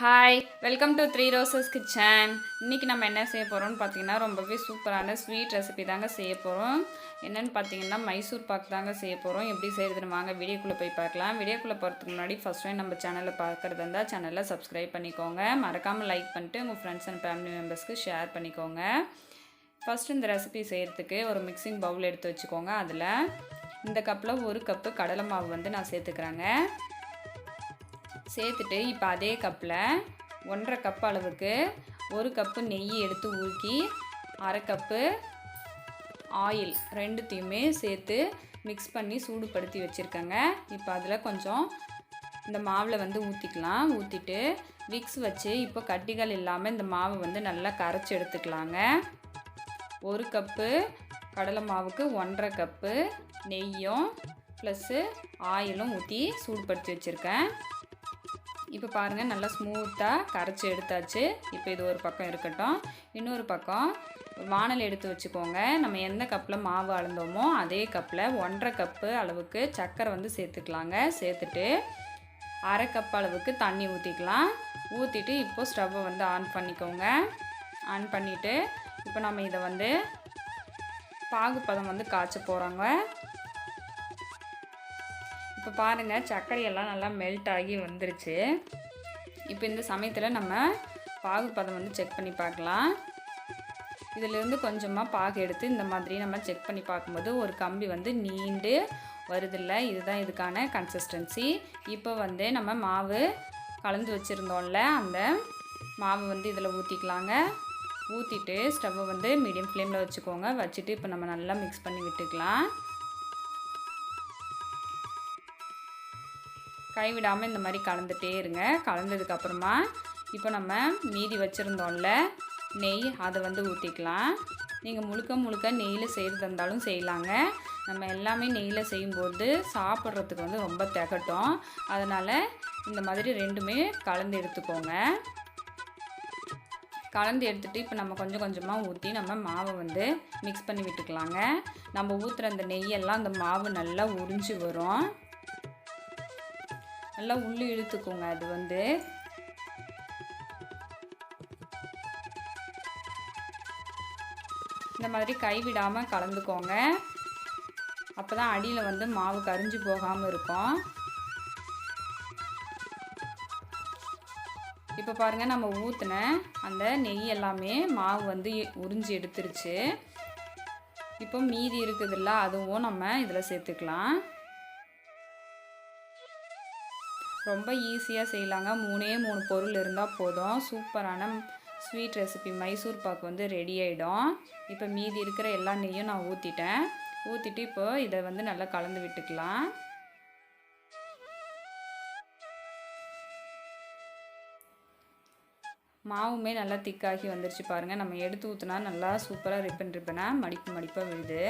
Hi welcome to Three Roses Kitchen இன்றைக்கி நம்ம என்ன செய்ய போகிறோம்னு பார்த்தீங்கன்னா ரொம்பவே சூப்பரான ஸ்வீட் ரெசிபி தாங்க செய்ய போகிறோம் என்னென்னு பார்த்தீங்கன்னா மைசூர் பாக் தாங்க செய்ய போகிறோம் எப்படி செய்கிறதுன்னு வாங்க வீடியோக்குள்ளே போய் பார்க்கலாம். வீடியோக்குள்ளே போகிறதுக்கு முன்னாடி ஃபஸ்ட் டைம் நம்ம சேனலில் பார்க்குறது இருந்தால் சேனலில் சப்ஸ்கிரைப் பண்ணிக்கோங்க. மறக்காமல் லைக் பண்ணிட்டு உங்கள் ஃப்ரெண்ட்ஸ் அண்ட் ஃபேமிலி மெம்பர்ஸ்க்கு ஷேர் பண்ணிக்கோங்க. ஃபஸ்ட்டு இந்த ரெசிபி செய்கிறதுக்கு ஒரு மிக்சிங் பவுல் எடுத்து வச்சுக்கோங்க அதில். இந்த கப்பில் ஒரு கப்பு கடலை மாவு வந்து நான் சேர்த்துக்கிறேங்க. சேர்த்துட்டு இப்போ அதே கப்பில் ஒன்றரை கப் அளவுக்கு ஒரு கப்பு நெய் எடுத்து ஊக்கி அரை கப்பு ஆயில் ரெண்டுத்தையுமே சேர்த்து மிக்ஸ் பண்ணி சூடுபடுத்தி வச்சுருக்கேங்க. இப்போ அதில் கொஞ்சம் இந்த மாவில் வந்து ஊற்றிக்கலாம் ஊற்றிட்டு விக்ஸ் வச்சு இப்போ கட்டிகள் இல்லாமல் இந்த மாவை வந்து நல்லா கரைச்சி எடுத்துக்கலாங்க. ஒரு கப்பு கடலை மாவுக்கு ஒன்றரை கப்பு நெய்யும் ப்ளஸ்ஸு ஆயிலும் ஊற்றி சூடுபடுத்தி வச்சுருக்கேன். இப்போ பாருங்கள் நல்லா ஸ்மூத்தாக கரைச்சி எடுத்தாச்சு. இப்போ இது ஒரு பக்கம் இருக்கட்டும். இன்னொரு பக்கம் வானல் எடுத்து வச்சுக்கோங்க. நம்ம எந்த கப்பில் மாவு அளந்தோமோ அதே கப்பில் ஒன்றரை கப்பு அளவுக்கு சர்க்கரை வந்து சேர்த்துக்கலாங்க. சேர்த்துட்டு அரை கப் அளவுக்கு தண்ணி ஊற்றிக்கலாம் ஊற்றிட்டு இப்போது ஸ்டவ்வை வந்து ஆன் பண்ணிக்கோங்க. ஆன் பண்ணிவிட்டு இப்போ நம்ம இதை வந்து பாகுப்பதம் வந்து காய்ச்ச போகிறோங்க இப்போ பாருங்கள் சர்க்கரையெல்லாம் நல்லா மெல்ட் ஆகி வந்துருச்சு. இப்போ இந்த சமயத்தில் நம்ம பாகு பதம் வந்து செக் பண்ணி பார்க்கலாம். இதிலேருந்து கொஞ்சமாக பாகு எடுத்து இந்த மாதிரி நம்ம செக் பண்ணி பார்க்கும்போது ஒரு கம்பி வந்து நீண்டு வருதில்ல. இதுதான் இதுக்கான கன்சிஸ்டன்சி இப்போ வந்து நம்ம மாவு கலந்து வச்சுருந்தோம்ல அந்த மாவு வந்து இதில் ஊற்றிக்கலாங்க ஊற்றிட்டு ஸ்டவ்வை வந்து மீடியம் ஃப்ளேமில் வச்சுக்கோங்க. வச்சுட்டு இப்போ நம்ம நல்லா மிக்ஸ் பண்ணி விட்டுக்கலாம். கைவிடாமல் இந்த மாதிரி கலந்துகிட்டே இருங்க. கலந்ததுக்கப்புறமா இப்போ நம்ம மீதி வச்சுருந்தோம்ல நெய் அதை வந்து ஊற்றிக்கலாம் நீங்கள் முழுக்க முழுக்க நெய்யில் செய்கிறது இருந்தாலும் செய்யலாங்க. நம்ம எல்லாமே நெய்யில் செய்யும்போது சாப்பிட்றதுக்கு வந்து ரொம்ப திகட்டும். அதனால் இந்த மாதிரி ரெண்டுமே கலந்து எடுத்துக்கோங்க. கலந்து எடுத்துகிட்டு இப்போ நம்ம கொஞ்சம் கொஞ்சமாக ஊற்றி நம்ம மாவை வந்து மிக்ஸ் பண்ணி விட்டுக்கலாங்க. நம்ம ஊற்றுற அந்த நெய்யெல்லாம் அந்த மாவு நல்லா உறிஞ்சி வரும். நல்லா உள்ளே இழுத்துக்கோங்க அது வந்து. இந்த மாதிரி கைவிடாமல் கலந்துக்கோங்க. அப்போ தான் அடியில் வந்து மாவு கரிஞ்சு போகாமல் இருக்கும். இப்போ பாருங்கள் நம்ம ஊற்றின அந்த நெய் எல்லாமே மாவு வந்து உறிஞ்சி எடுத்துருச்சு. இப்போ மீதி இருக்குதுல்ல அதுவும் நம்ம இதில் சேர்த்துக்கலாம். ரொம்ப ஈஸியாக செய்யலாங்க. மூணே மூணு பொருள் இருந்தால் போதும். சூப்பரான ஸ்வீட் ரெசிபி மைசூர் பாக்கு வந்து ரெடி ஆகிடும் இப்போ மீதி இருக்கிற எல்லா நெய்யும் நான் ஊற்றிட்டேன் ஊற்றிட்டு இப்போ இதை வந்து நல்லா கலந்து விட்டுக்கலாம். மாவுமே நல்லா திக்காகி வந்துருச்சு பாருங்கள் நம்ம எடுத்து ஊற்றினா நல்லா சூப்பராக ரிப்பன் ரிப்பனாக மடிப்பு மடிப்பாக விழுது.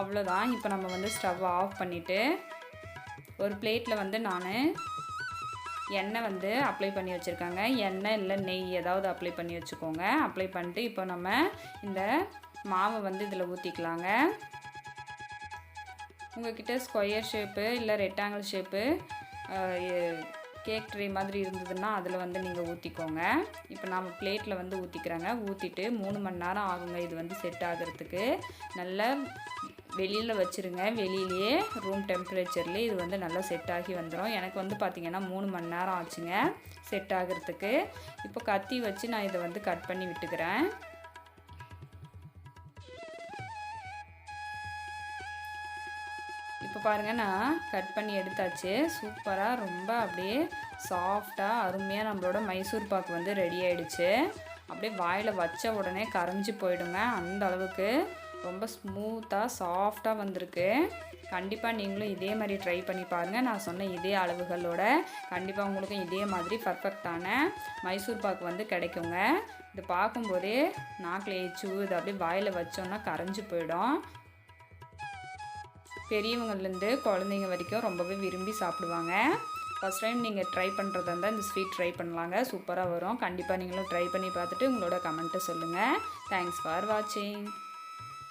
அவ்வளோதான் இப்போ நம்ம வந்து ஸ்டவ் ஆஃப் பண்ணிவிட்டு ஒரு பிளேட்டில் வந்து நான் எண்ணெய் வந்து அப்ளை பண்ணி வச்சுருக்காங்க. எண்ணெய் இல்லை நெய் ஏதாவது அப்ளை பண்ணி வச்சுக்கோங்க. அப்ளை பண்ணிட்டு இப்போ நம்ம இந்த மாவை வந்து இதில் ஊற்றிக்கலாங்க உங்கள்கிட்ட ஸ்கொயர் ஷேப்பு இல்லை ரெக்டாங்கிள் ஷேப்பு கேக் ட்ரே மாதிரி இருந்ததுன்னா அதில் வந்து நீங்கள் ஊற்றிக்கோங்க இப்போ நாம் பிளேட்டில் வந்து ஊற்றிக்கிறாங்க ஊற்றிட்டு மூணு மணி நேரம் ஆகுங்க. இது வந்து செட் ஆகிறதுக்கு. நல்ல வெளியில் வச்சுருங்க. வெளியிலேயே ரூம் டெம்பரேச்சர்லேயே இது வந்து நல்லா செட் ஆகி வந்துடும் எனக்கு வந்து பார்த்திங்கன்னா மூணு மணி நேரம் ஆச்சுங்க செட் ஆகிறதுக்கு. இப்போ கத்தி வச்சு நான் இதை வந்து கட் பண்ணி விட்டுக்கிறேன். இப்போ பாருங்கள் நான் கட் பண்ணி எடுத்தாச்சு. சூப்பராக ரொம்ப அப்படியே சாஃப்டாக அருமையாக நம்மளோட மைசூர் பாக்கு வந்து ரெடி ஆகிடுச்சு அப்படியே வாயில் வச்ச உடனே கரைஞ்சி போயிடுங்க அந்த அளவுக்கு. ரொம்ப ஸ்மூத்தாக சாஃப்டாக வந்திருக்கு. கண்டிப்பாக நீங்களும் இதே மாதிரி ட்ரை பண்ணி பாருங்கள் நான் சொன்ன இதே அளவுகளோட கண்டிப்பாக உங்களுக்கும் இதே மாதிரி பர்ஃபெக்டான மைசூர் பாக்கு வந்து கிடைக்குங்க. இது பார்க்கும்போதே நாக்கில் ஏச்சு இது அப்படியே வாயில் வச்சோன்னா கரைஞ்சி போயிடும். பெரியவங்கள்லேருந்து குழந்தைங்க வரைக்கும் ரொம்பவே விரும்பி சாப்பிடுவாங்க. ஃபஸ்ட் டைம் நீங்கள் ட்ரை பண்ணுறதா இருந்தால் இந்த ஸ்வீட் ட்ரை பண்ணலாங்க. சூப்பராக வரும். கண்டிப்பாக நீங்களும் ட்ரை பண்ணி பார்த்துட்டு உங்களோட கமெண்ட்டை சொல்லுங்கள் தேங்க்ஸ் ஃபார் வாட்சிங்